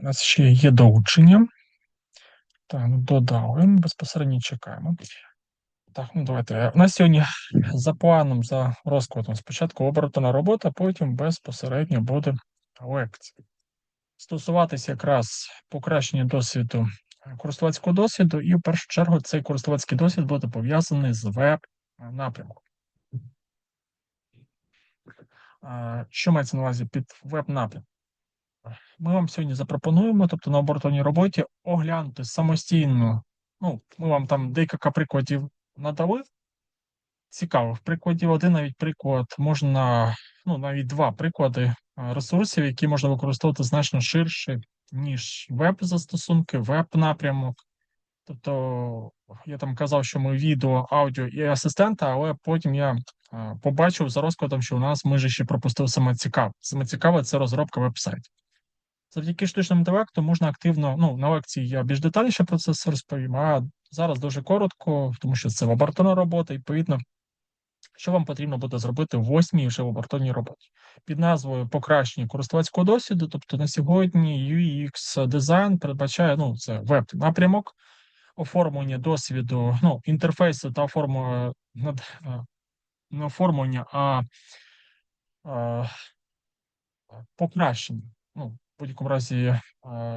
У нас ще є долучення. Так, ну, додали, безпосередньо чекаємо. Так, ну давайте. У нас сьогодні за планом, за розкладом спочатку обертона робота, потім безпосередньо буде лекція. Стосуватися якраз покращення досвіду, е, користувацького досвіду, і в першу чергу цей користувацький досвід буде пов'язаний з веб-напрямком. Що мається на увазі під веб-напрям? Ми вам сьогодні запропонуємо, тобто на обертонній роботі, оглянути самостійно. Ну, ми вам там декілька прикладів надали. Цікавих прикладів. Один навіть приклад можна, ну навіть два приклади ресурсів, які можна використовувати значно ширше, ніж веб-застосунки, веб-напрямок. Тобто, я там казав, що ми відео, аудіо і асистента, але потім я побачив за розкладом, що у нас ми же ще пропустили саме цікаве. Саме цікаве це розробка веб-сайтів. Завдяки штучному інтелекту можна активно, ну, на лекції я більш детальніше про це розповім, а зараз дуже коротко, тому що це лабораторна робота, і відповідно, що вам потрібно буде зробити в восьмій вже лабораторній роботі під назвою Покращення користувацького досвіду. Тобто на сьогодні UX дизайн передбачає ну, це веб-напрямок, оформлення досвіду, ну, інтерфейсу та оформлення не оформлення, а, а покращення. Ну, будь-якому разі е,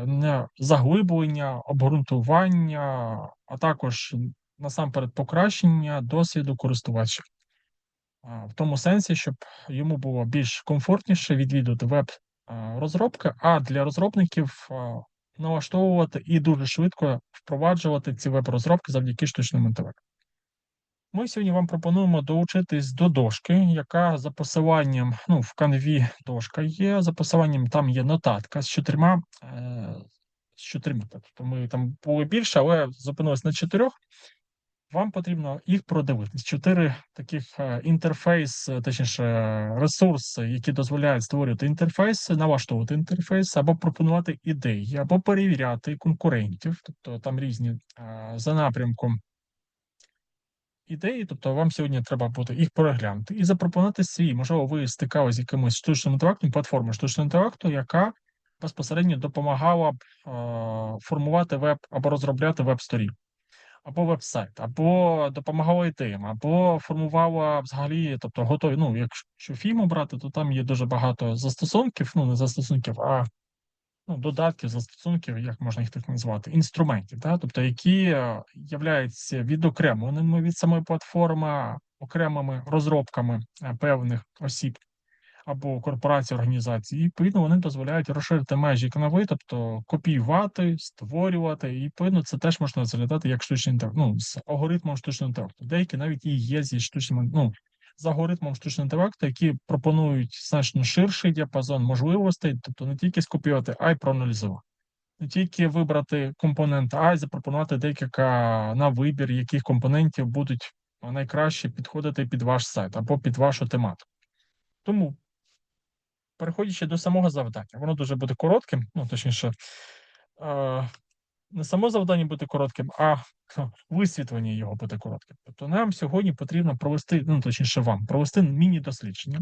не заглиблення, обґрунтування, а також насамперед покращення досвіду користувача. В тому сенсі, щоб йому було більш комфортніше відвідувати веб-розробки, а для розробників налаштовувати і дуже швидко впроваджувати ці веб-розробки завдяки штучному інтелекту. Ми сьогодні вам пропонуємо долучитись до дошки, яка за посиланням, ну, в канві дошка є, за посиланням там є нотатка з чотирма, е, з чотирма. Тобто ми там були більше, але зупинились на чотирьох. Вам потрібно їх продивитись. Чотири таких е, інтерфейс, е, точніше, ресурси, які дозволяють створювати інтерфейси, налаштовувати інтерфейс, або пропонувати ідеї, або перевіряти конкурентів, тобто там різні е, за напрямком ідеї, тобто вам сьогодні треба буде їх переглянути і запропонувати свій. Можливо, ви стикалися з якимось штучним інтелектом, платформою штучного інтелекту, яка безпосередньо допомагала б е, формувати веб або розробляти веб-сторінку, або веб-сайт, або допомагала ідеям, або формувала взагалі, тобто готові. Ну, якщо фільму брати, то там є дуже багато застосунків, ну не застосунків, а ну, додатків, застосунків, як можна їх так назвати, інструментів, да? тобто які е, являються відокремленими від самої платформи, окремими розробками е, певних осіб або корпорацій організацій, і відповідно вони дозволяють розширити межі канави, тобто копіювати, створювати, і відповідно це теж можна розглядати як штучний інтелект, ну, з алгоритмом штучного інтелекту. Деякі навіть і є зі штучним, ну, з алгоритмом штучного інтелекту, які пропонують значно ширший діапазон можливостей, тобто не тільки скопіювати, а й проаналізувати. Не тільки вибрати компонент, а й запропонувати декілька на вибір, яких компонентів будуть найкраще підходити під ваш сайт або під вашу тематику. Тому, переходячи до самого завдання, воно дуже буде коротким, ну точніше, е, не само завдання буде коротким, а висвітлення його буде коротким. Тобто нам сьогодні потрібно провести, ну точніше, вам провести міні-дослідження,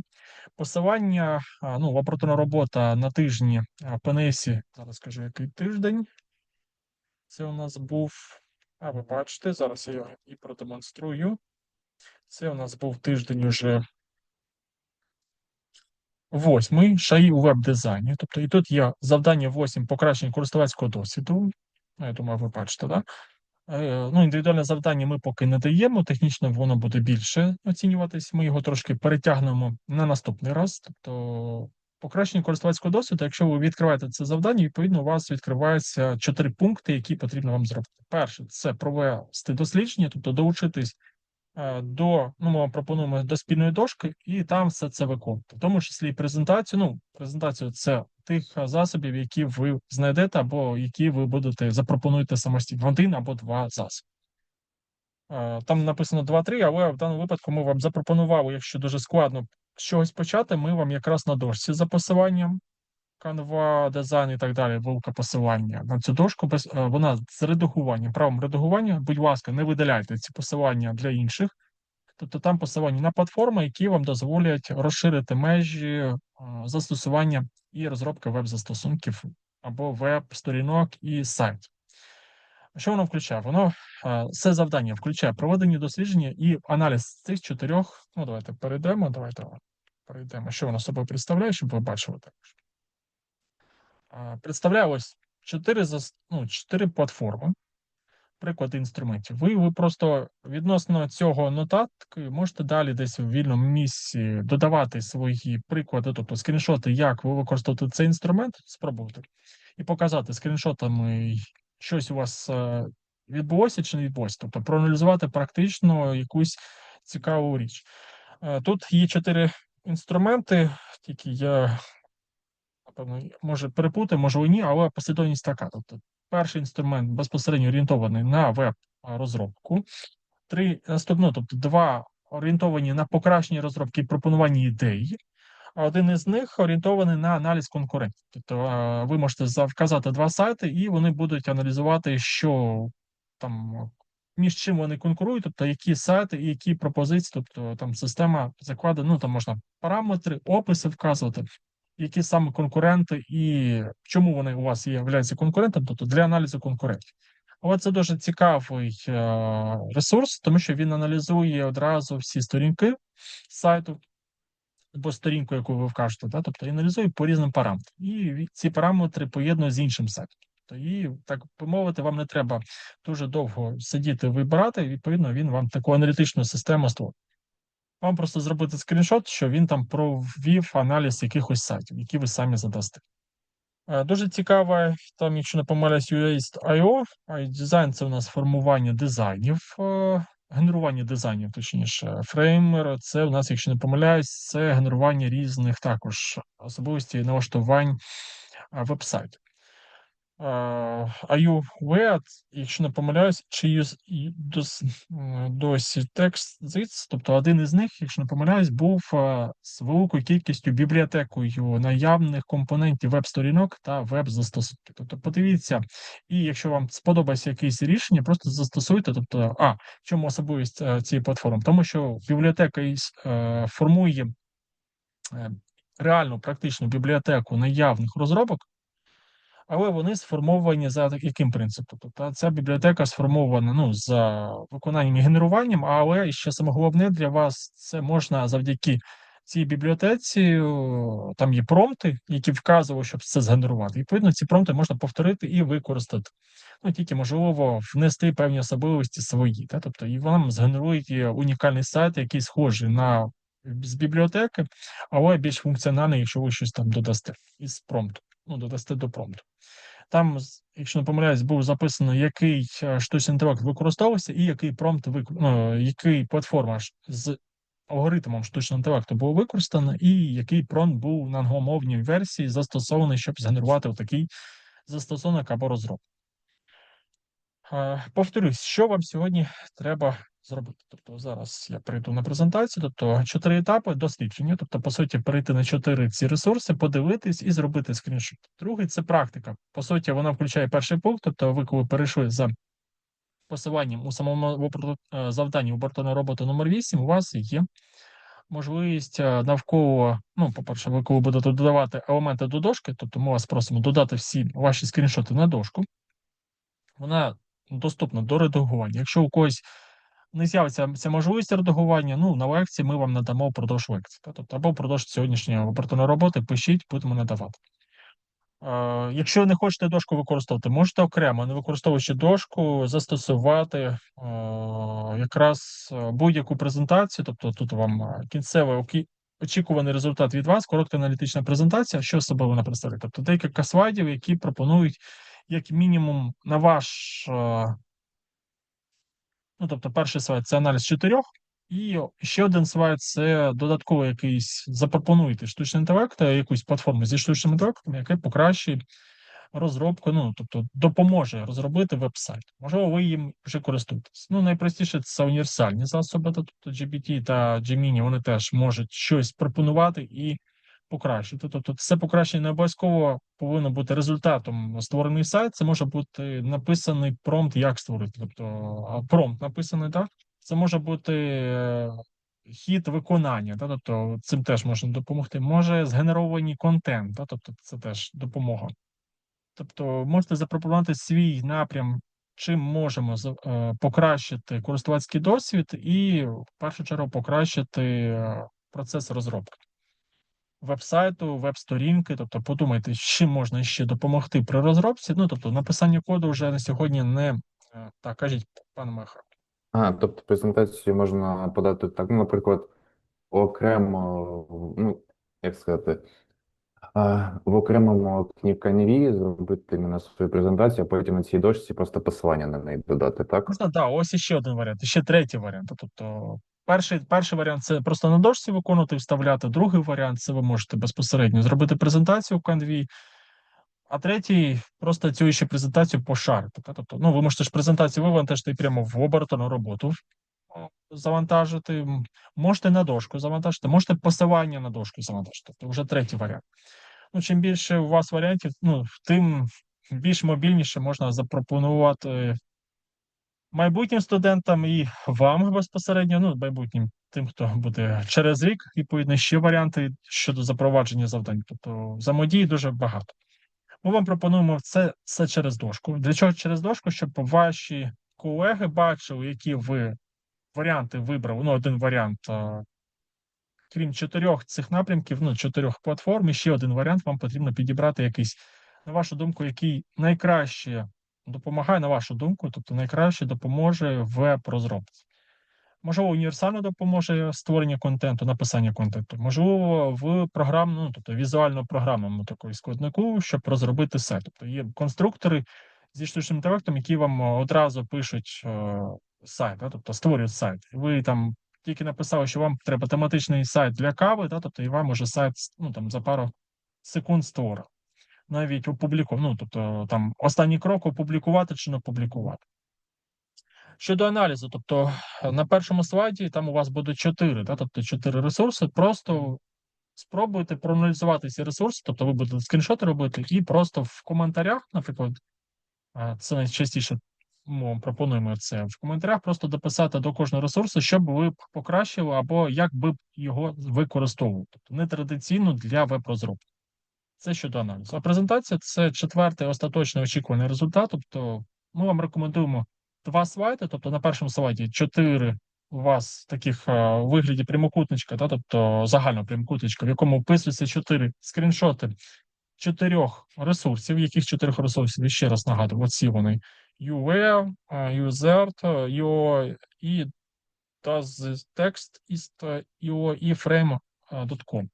посилання, ну, лабораторна робота на тижні в зараз скажу, який тиждень. Це у нас був, а ви бачите, зараз я його і продемонструю. Це у нас був тиждень уже восьмий шаї у веб-дизайні. Тобто, і тут є завдання 8 покращення користувацького досвіду. Я думаю, ви бачите, так? Е, ну, індивідуальне завдання ми поки не даємо. Технічно воно буде більше оцінюватись. Ми його трошки перетягнемо на наступний раз. Тобто, покращення користувацького досвіду, якщо ви відкриваєте це завдання, відповідно, у вас відкриваються чотири пункти, які потрібно вам зробити. Перше це провести дослідження, тобто долучитись Е, до ну, ми пропонуємо до спільної дошки, і там все це виконувати. В тому числі презентацію. Ну, презентацію це тих засобів, які ви знайдете, або які ви будете запропонуєте самостійно один або два засоби. Е, там написано 2-3, але в даному випадку ми вам запропонували, якщо дуже складно з чогось почати, ми вам якраз на дошці за посиланням Canva, дизайн і так далі, вилка посилання на цю дошку, без, е, вона з редагуванням, правом редагування, будь ласка, не видаляйте ці посилання для інших. Тобто там посилання на платформи, які вам дозволять розширити межі е, застосування і розробки веб-застосунків або веб-сторінок і сайт. Що воно включає? Воно це завдання включає проведення дослідження і аналіз цих чотирьох. Ну, давайте перейдемо. Давайте перейдемо. Що воно собою представляє, щоб ви бачили також. Е, Представляє ось чотири ну, чотири платформи, приклади інструментів. Ви, ви просто відносно цього нотатки можете далі десь в вільному місці додавати свої приклади, тобто скріншоти, як ви використовуєте цей інструмент, спробувати і показати скріншотами щось у вас е, відбулося чи не відбулося, тобто проаналізувати практично якусь цікаву річ. Е, Тут є чотири інструменти, тільки я напевно може перепутати, може і ні, але послідовність така. Тобто, перший інструмент безпосередньо орієнтований на веб-розробку, три наступно, тобто два орієнтовані на покращення розробки і пропонування ідей. А один із них орієнтований на аналіз конкурентів. Тобто е, ви можете вказати два сайти, і вони будуть аналізувати, що там між чим вони конкурують, тобто які сайти і які пропозиції, тобто там система закладена, ну там можна параметри, описи вказувати, які саме конкуренти і чому вони у вас є являються конкурентом, тобто для аналізу конкурентів. Але це дуже цікавий е, ресурс, тому що він аналізує одразу всі сторінки сайту або сторінку, яку ви вкажете, да? тобто аналізує по різним параметрам. І ці параметри поєднує з іншим сайтом. Тобто, і так би мовити, вам не треба дуже довго сидіти вибирати. Відповідно, він вам таку аналітичну систему створить. Вам просто зробити скріншот, що він там провів аналіз якихось сайтів, які ви самі задасте. Е, Дуже цікаве, там, якщо не помиляюсь, UAST.io, а дизайн це у нас формування дизайнів, е, генерування дизайнів, точніше, фреймер. Це у нас, якщо не помиляюсь, це генерування різних також особливостей налаштувань веб-сайту. IU Web, якщо не помиляюсь, чи досі текст ZITS, тобто один із них, якщо не помиляюсь, був е, з великою кількістю бібліотекою наявних компонентів веб-сторінок та веб-застосунків. Тобто, подивіться, і якщо вам сподобається якесь рішення, просто застосуйте. Тобто, а в чому особливість е, цієї платформи? Тому що бібліотека е, формує е, реальну практичну бібліотеку наявних розробок але вони сформовані за так- яким принципом? Тобто ця бібліотека сформована ну, за виконанням і генеруванням, але ще саме головне для вас це можна завдяки цій бібліотеці, там є промпти, які вказували, щоб це згенерувати. І, Відповідно, ці промпти можна повторити і використати. Ну, тільки можливо внести певні особливості свої. Та? Тобто, і вам згенерує унікальний сайт, який схожий на з бібліотеки, але більш функціональний, якщо ви щось там додасте із промпту. Ну, додасте до промпту. Там, якщо не помиляюсь, був записано, який е, штучний інтелект використовувався і який промпт вик... ну, який платформа з алгоритмом штучного інтелекту було використано, і який промпт був на англомовній версії застосований, щоб згенерувати такий застосунок або розробку. Е, Повторюсь, що вам сьогодні треба зробити. Тобто зараз я перейду на презентацію, тобто чотири етапи дослідження, тобто, по суті, перейти на чотири ці ресурси, подивитись і зробити скріншот. Другий це практика. По суті, вона включає перший пункт, тобто ви коли перейшли за посиланням у самому е, завданні обертона роботи номер 8, у вас є можливість е, навколо, ну, по-перше, ви коли будете додавати елементи до дошки, тобто ми вас просимо додати всі ваші скріншоти на дошку, вона доступна до редагування. Якщо у когось не з'явиться ця можливість редагування, ну на лекції ми вам надамо впродовж лекції. Тобто, або впродовж сьогоднішньої оперативної роботи пишіть, будемо надавати. Е, якщо не хочете дошку використовувати, можете окремо, не використовуючи дошку, застосувати е, якраз е, будь-яку презентацію, тобто тут вам е, кінцевий очікуваний результат від вас, коротка аналітична презентація, що себе вона представляє. Тобто декілька слайдів, які пропонують як мінімум на ваш е, Ну, тобто, перший слайд це аналіз чотирьох, і ще один слайд це додатково якийсь запропонуєте штучний інтелект, е, якусь платформу зі штучним інтелектом, яка покращить розробку, ну тобто допоможе розробити веб-сайт. Можливо, ви їм вже користуєтесь. Ну, найпростіше це універсальні засоби, тобто GPT та Gemini, вони теж можуть щось пропонувати і покращити. Тобто, це покращення не обов'язково повинно бути результатом створений сайт. Це може бути написаний промпт, як створити. Тобто промпт написаний так. Це може бути е, хід виконання, та, тобто цим теж можна допомогти. Може згенерований контент, та, тобто це теж допомога. Тобто можете запропонувати свій напрям, чим можемо е, покращити користувацький досвід і в першу чергу покращити е, процес розробки веб-сайту, веб-сторінки. Тобто подумайте, чим можна ще допомогти при розробці. Ну, тобто написання коду вже на сьогодні не е, так, кажіть, пане Михайло. А, тобто презентацію можна подати так, ну, наприклад, окремо, ну, як сказати, в окремому кнівканві зробити іменно свою презентацію, а потім на цій дошці просто посилання на неї додати, так? Можна, да, ось іще один варіант, ще третій варіант. Тобто, перший, перший варіант це просто на дошці виконувати, вставляти. Другий варіант це ви можете безпосередньо зробити презентацію в Canvі. А третій просто цю ще презентацію пошарити. Тобто, ну, ви можете ж презентацію вивантажити прямо в обертану роботу завантажити. Можете на дошку завантажити, можете посилання на дошку завантажити. Тобто вже третій варіант. Ну, чим більше у вас варіантів, ну, тим більш мобільніше можна запропонувати майбутнім студентам і вам безпосередньо, ну, майбутнім тим, хто буде через рік, відповідно, ще варіанти щодо запровадження завдань. Тобто взаємодії дуже багато. Ми вам пропонуємо це, це через дошку. Для чого через дошку? Щоб ваші колеги бачили, які ви варіанти вибрали. Ну, один варіант, крім чотирьох цих напрямків, ну, чотирьох платформ, і ще один варіант вам потрібно підібрати якийсь, на вашу думку, який найкраще допомагає, на вашу думку, тобто найкраще допоможе в веб-розробці. Можливо, універсально допоможе створення контенту, написання контенту, можливо, в програмну, ну, тобто візуально програмному такої складнику, щоб розробити сайт. Тобто є конструктори зі штучним інтелектом, які вам одразу пишуть е, сайт, да, тобто створюють сайт. Ви там тільки написали, що вам треба тематичний сайт для кави, да, тобто і вам уже сайт ну, там, за пару секунд створив. Навіть опублікував, ну, тобто там останній крок опублікувати чи не опублікувати. Щодо аналізу, тобто на першому слайді там у вас буде чотири, да, тобто чотири ресурси. Просто спробуйте проаналізувати ці ресурси, тобто ви будете скріншоти робити, і просто в коментарях, наприклад, це найчастіше ми пропонуємо це в коментарях, просто дописати до кожного ресурсу, щоб ви покращили або як би його використовували, тобто не традиційно для веб-розробки. Це щодо аналізу. А презентація це четвертий остаточний очікуваний результат. Тобто, ми вам рекомендуємо два слайди. Тобто, на першому слайді чотири у вас таких е, вигляді прямокутничка, та, тобто загального прямокутничка, в якому описується чотири скріншоти чотирьох ресурсів. Яких чотирьох ресурсів? І ще раз нагадую, оці вони UWare, е, USERT, UO і does text і frame.com.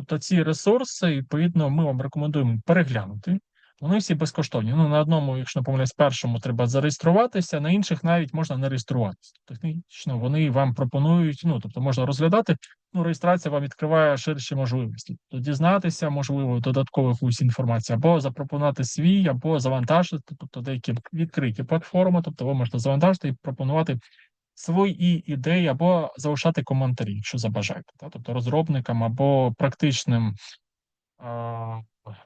Тобто ці ресурси, відповідно, ми вам рекомендуємо переглянути. Вони всі безкоштовні. Ну, на одному, якщо не помиляюсь, першому треба зареєструватися, на інших навіть можна не реєструватися. Технічно вони вам пропонують, ну тобто можна розглядати. Ну, реєстрація вам відкриває ширші можливості. Тобто дізнатися, можливо, додаткову якусь інформацію, або запропонувати свій, або завантажити, тобто деякі відкриті платформи, тобто ви можете завантажити і пропонувати свої ідеї або залишати коментарі, якщо забажаєте, та? тобто розробникам або практичним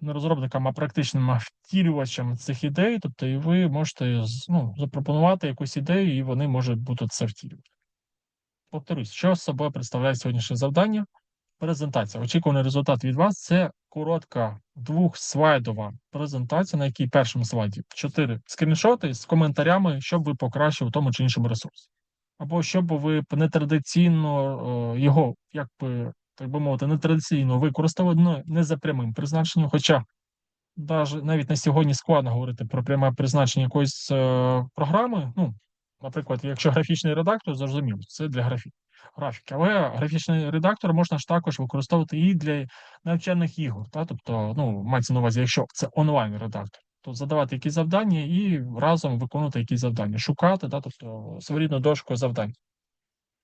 не розробникам, а практичним втілювачам цих ідей, тобто і ви можете ну, запропонувати якусь ідею, і вони можуть бути це втілювати. Повторюсь, що з собою представляє сьогоднішнє завдання? Презентація. Очікуваний результат від вас це коротка двохслайдова презентація, на якій першому слайді чотири скріншоти з коментарями, щоб ви покращили в тому чи іншому ресурсі. Або щоб ви нетрадиційно е, його, як би, так би мовити, нетрадиційно використали ну, не за прямим призначенням. Хоча навіть на сьогодні складно говорити про пряме призначення якоїсь е, програми. Ну, наприклад, якщо графічний редактор, зрозуміло, це для графі... графіки. Але графічний редактор можна ж також використовувати і для навчальних ігор. Та? Тобто, ну, мається на увазі, якщо це онлайн-редактор, то задавати якісь завдання і разом виконувати якісь завдання, шукати, та? тобто своєрідну дошку завдань.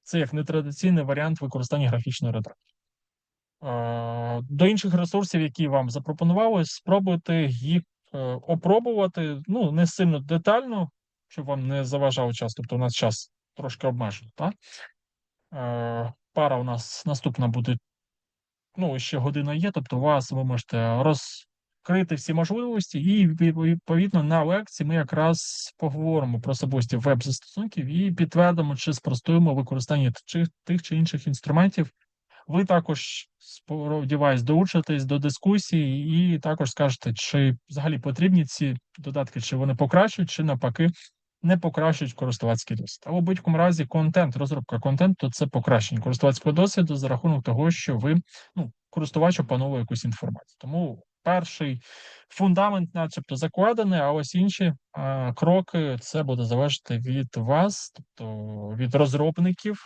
Це як нетрадиційний варіант використання графічного редактора. Е, До інших ресурсів, які вам запропонували, спробуйте їх е, опробувати, ну, не сильно детально, щоб вам не заважав час. Тобто у нас час трошки обмежений, так? Е, Пара у нас наступна буде, ну, ще година є, тобто у вас ви можете розкрити всі можливості, і відповідно на лекції ми якраз поговоримо про особисті веб-застосунків і підтвердимо чи спростуємо використання тих чи інших інструментів Ви також сподіваюсь, долучитесь до дискусії і також скажете, чи взагалі потрібні ці додатки, чи вони покращують, чи навпаки не покращують користувацький досвід. Але в будь-якому разі контент, розробка контенту це покращення користувацького досвіду за рахунок того, що ви ну, користувач опановує якусь інформацію. Тому перший фундамент, начебто, закладений, а ось інші а, кроки це буде залежати від вас, тобто від розробників,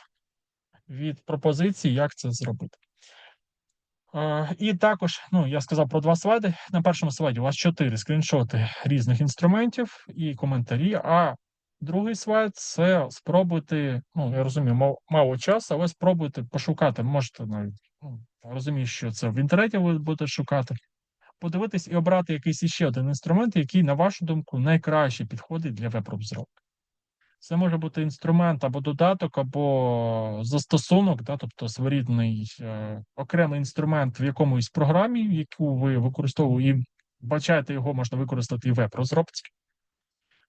від пропозицій, як це зробити. І також, ну я сказав про два слайди. На першому слайді у вас чотири скріншоти різних інструментів і коментарі. А другий слайд це спробуйте. Ну я розумію, мало, мало часу, але спробуйте пошукати. Можете навіть ну, розумію, що це в інтернеті ви будете шукати. Подивитись і обрати якийсь іще один інструмент, який, на вашу думку, найкраще підходить для веб-розробки. Це може бути інструмент або додаток, або застосунок, да, тобто своєрідний е, окремий інструмент в якомусь програмі, яку ви використовуєте, і бачаєте його можна використати і веб-розробці.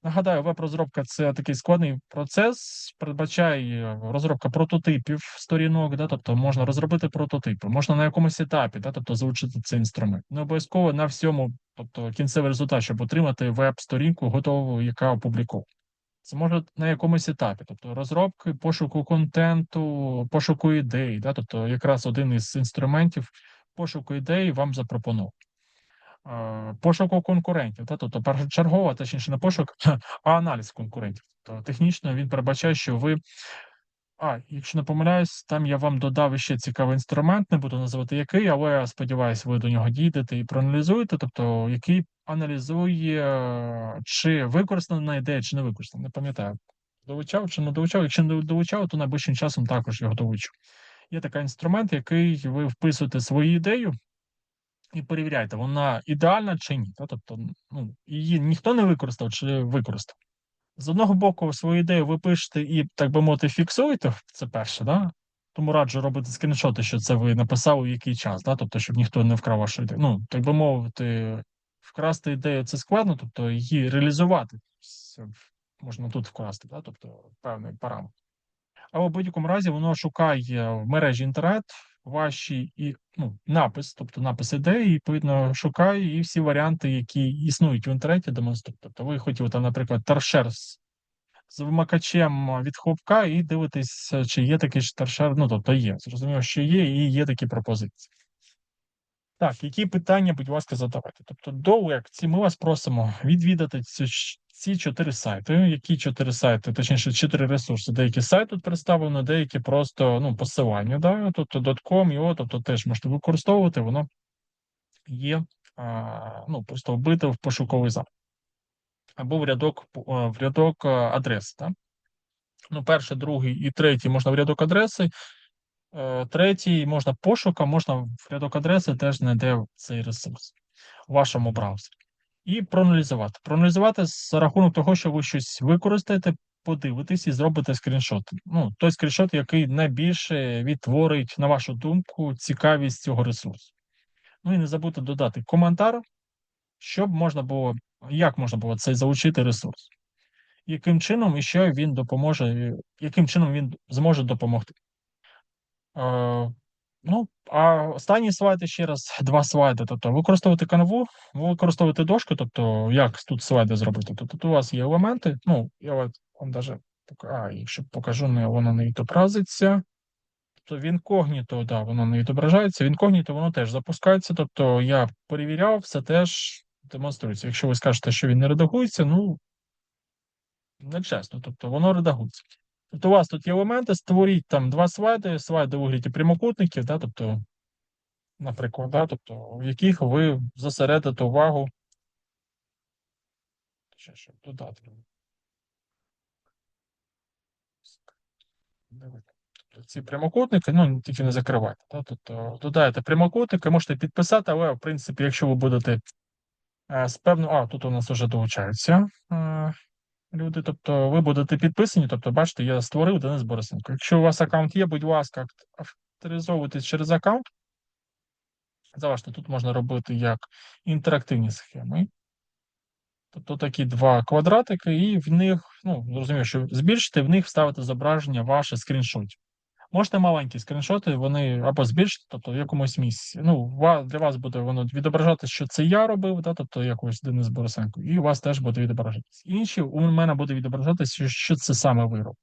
Нагадаю, веб-розробка це такий складний процес, передбачає розробка прототипів сторінок, да, тобто можна розробити прототипи, можна на якомусь етапі, да, тобто залучити цей інструмент. Не обов'язково на всьому, тобто кінцевий результат, щоб отримати веб-сторінку готову, яка опублікована. Це може на якомусь етапі, тобто розробки, пошуку контенту, пошуку ідей, да, тобто якраз один із інструментів пошуку ідей вам запропонував. Е, Пошуку конкурентів, да, тобто першочергово, точніше не пошук, а аналіз конкурентів. Тобто технічно він передбачає, що ви. А, якщо не помиляюсь, там я вам додав ще цікавий інструмент, не буду називати який, але сподіваюся, ви до нього дійдете і проаналізуєте, тобто який аналізує, чи використана ідея, чи не використана. Не пам'ятаю, долучав чи не долучав. Якщо не долучав, то найближчим часом також його долучу. Є такий інструмент, який ви вписуєте свою ідею і перевіряєте, вона ідеальна чи ні. Та? Тобто, ну, її ніхто не використав чи використав. З одного боку, свою ідею ви пишете і, так би мовити, фіксуєте, це перше, да? тому раджу робити скріншоти, що це ви написали в який час, да? тобто, щоб ніхто не вкрав вашу ідею. Ну, так би мовити, вкрасти ідею це складно, тобто її реалізувати можна тут вкласти, да? тобто певний параметр. Але в будь-якому разі воно шукає в мережі інтернет ваші і ну, напис, тобто напис ідеї, відповідно, шукає і всі варіанти, які існують в інтернеті, демонструє. Тобто ви хотіли там, наприклад, торшер з, з вимикачем від хлопка, і дивитесь, чи є такий ж торшер. Ну, тобто є. Зрозуміло, що є, і є такі пропозиції. Так, які питання, будь ласка, задавайте. Тобто, до лекції ми вас просимо відвідати ці чотири сайти. Які чотири сайти, точніше, чотири ресурси. Деякі сайти тут представлено, деякі просто ну, посилання. Да? Тобто .com, його, тобто теж можете використовувати, воно є а, ну, просто вбите в пошуковий запит. Або в рядок в рядок адреси. Да? Ну, перший, другий і третій можна в рядок адреси. Е, Третій можна пошук, а можна в рядок адреси теж знайде цей ресурс у вашому браузері. І проаналізувати. Проаналізувати за рахунок того, що ви щось використаєте, подивитесь і зробите скріншот. Ну, той скріншот, який найбільше відтворить, на вашу думку, цікавість цього ресурсу. Ну і не забудьте додати коментар, щоб можна було, як можна було цей залучити ресурс, яким чином і що він допоможе, яким чином він зможе допомогти. Ну, а останній слайд ще раз два слайди. Тобто, використовувати канву, використовувати дошку, тобто, як тут слайди зробити. Тобто, тут у вас є елементи. Ну, я вам даже а, якщо покажу, не воно не відобразиться. Тобто в інкогніто, да, воно не відображається. В інкогніто воно теж запускається. Тобто я перевіряв, все теж демонструється. Якщо ви скажете, що він не редагується, ну не чесно, тобто воно редагується. Тобто у вас тут є елементи, створіть там два слайди, слайди у вигляді прямокутників, да, тобто, наприклад, да, тобто, в яких ви зосередите увагу. Ще щоб додати. Тобто ці прямокутники, ну, тільки не закривайте. Да, тобто, додаєте прямокутники, можете підписати, але, в принципі, якщо ви будете е, з певно, а, тут у нас вже долучаються. Люди, тобто ви будете підписані, тобто, бачите, я створив Денис Борисенко. Якщо у вас аккаунт є, будь ласка, авторизовуйтесь через аккаунт. Заважте, тут можна робити як інтерактивні схеми. Тобто такі два квадратики, і в них, ну, зрозуміло, що збільшити, в них вставити зображення ваше скріншотів. Можете маленькі скріншоти, вони або збільшити, тобто в якомусь місці. Ну, для вас буде воно відображати, що це я робив, да, тобто якось Денис Борисенко, і у вас теж буде відображатись. Інші у мене буде відображатися, що, це саме ви робите.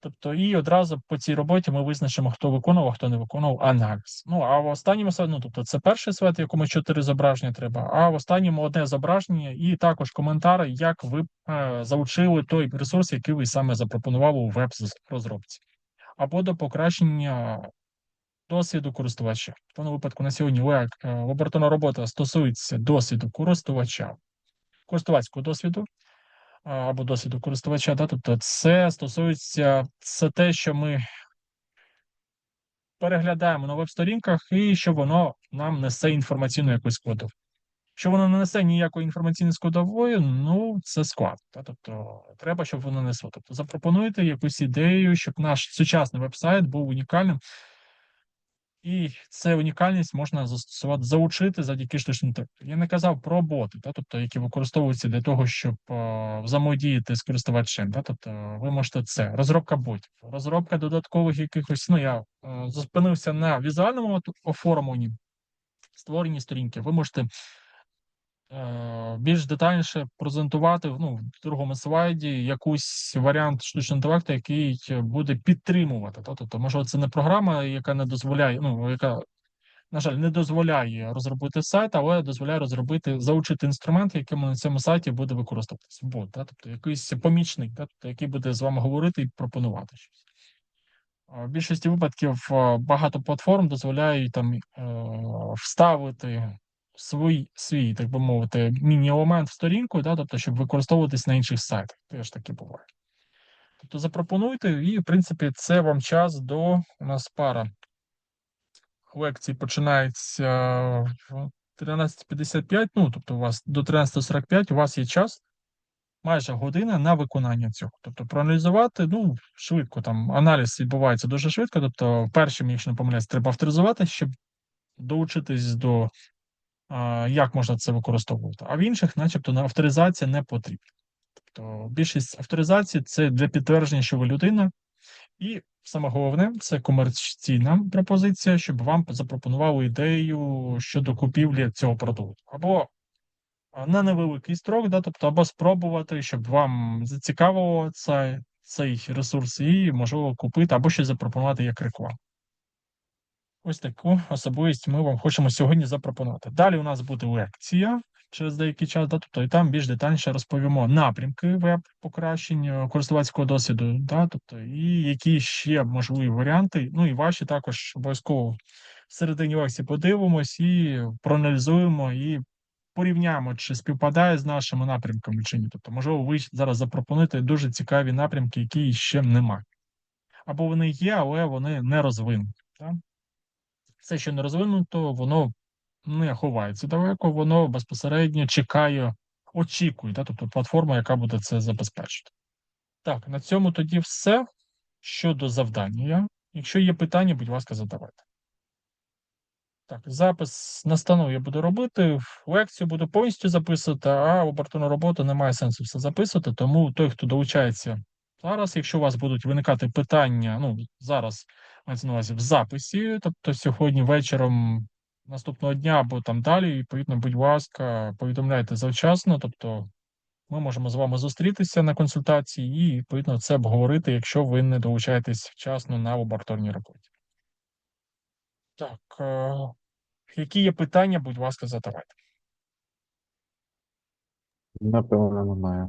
Тобто, і одразу по цій роботі ми визначимо, хто виконував, хто не виконував аналіз. Ну а в останньому ну тобто, це перший слайд, якому чотири зображення треба. А в останньому одне зображення, і також коментар, як ви е, заучили той ресурс, який ви саме запропонували у веб-розробці, або до покращення досвіду користувача. В тому випадку на сьогодні е, лабораторна робота стосується досвіду користувача, користувацького досвіду або досвіду користувача. Да? Тобто, це стосується це те, що ми переглядаємо на веб-сторінках, і що воно нам несе інформаційну якусь складову. Що воно не несе ніякої інформаційної складової, ну це склад. Да? Тобто треба, щоб воно несло. Тобто запропонуйте якусь ідею, щоб наш сучасний веб-сайт був унікальним. І цю унікальність можна застосувати, заучити завдяки штучному інтелекту. Я не казав про боти, да, тобто, які використовуються для того, щоб е, взаємодіяти з користувачем. Да, тобто, ви можете це розробка ботів, розробка додаткових якихось. Ну я е, зупинився на візуальному оформленні, створенні сторінки. Ви можете більш детальніше презентувати ну, в другому слайді якийсь варіант штучного інтелекту, який буде підтримувати. Тобто, може, це не програма, яка не дозволяє, ну яка, на жаль, не дозволяє розробити сайт, але дозволяє розробити, заучити інструмент, яким на цьому сайті буде використовуватися. Бот, та? тобто якийсь помічник, та? тобто, який буде з вами говорити і пропонувати щось. В більшості випадків багато платформ дозволяють там е, вставити свій, свій, так би мовити, міні-елемент в сторінку, да, тобто, щоб використовуватись на інших сайтах. Теж таке буває. Тобто запропонуйте, і, в принципі, це вам час до у нас пара лекцій починається в 13.55, ну, тобто у вас до 13.45 у вас є час, майже година на виконання цього. Тобто проаналізувати, ну, швидко там аналіз відбувається дуже швидко. Тобто, першим, якщо не помиляюсь, треба авторизувати, щоб доучитись до як можна це використовувати. А в інших, начебто, на авторизація не потрібна. Тобто більшість авторизації це для підтвердження, що ви людина, і саме головне це комерційна пропозиція, щоб вам запропонували ідею щодо купівлі цього продукту. Або на невеликий строк, да, тобто, або спробувати, щоб вам зацікавило цей, цей ресурс, і можливо купити, або щось запропонувати як рекламу. Ось таку особливість ми вам хочемо сьогодні запропонувати. Далі у нас буде лекція через деякий час, да, тобто і там більш детальніше розповімо напрямки веб покращення користувацького досвіду, да, тобто і які ще можливі варіанти. Ну і ваші також обов'язково середині лекції подивимось і проаналізуємо і порівняємо, чи співпадає з нашими напрямками чи ні. Тобто, можливо, ви зараз запропонуєте дуже цікаві напрямки, які ще немає. Або вони є, але вони не розвинуті. Да? Все, що не розвинуто, воно не ховається далеко, воно безпосередньо чекає, очікує, да? тобто платформа, яка буде це забезпечити. Так, на цьому тоді все щодо завдання. Якщо є питання, будь ласка, задавайте. Так, запис настанов я буду робити, лекцію буду повністю записувати, а лабораторну роботу немає сенсу все записувати, тому той, хто долучається зараз, якщо у вас будуть виникати питання, ну, зараз мається в записі, тобто сьогодні вечором наступного дня або там далі, відповідно, будь ласка, повідомляйте завчасно, тобто ми можемо з вами зустрітися на консультації і, відповідно, це обговорити, якщо ви не долучаєтесь вчасно на лабораторній роботі. Так, е, які є питання, будь ласка, задавайте. Напевно, немає.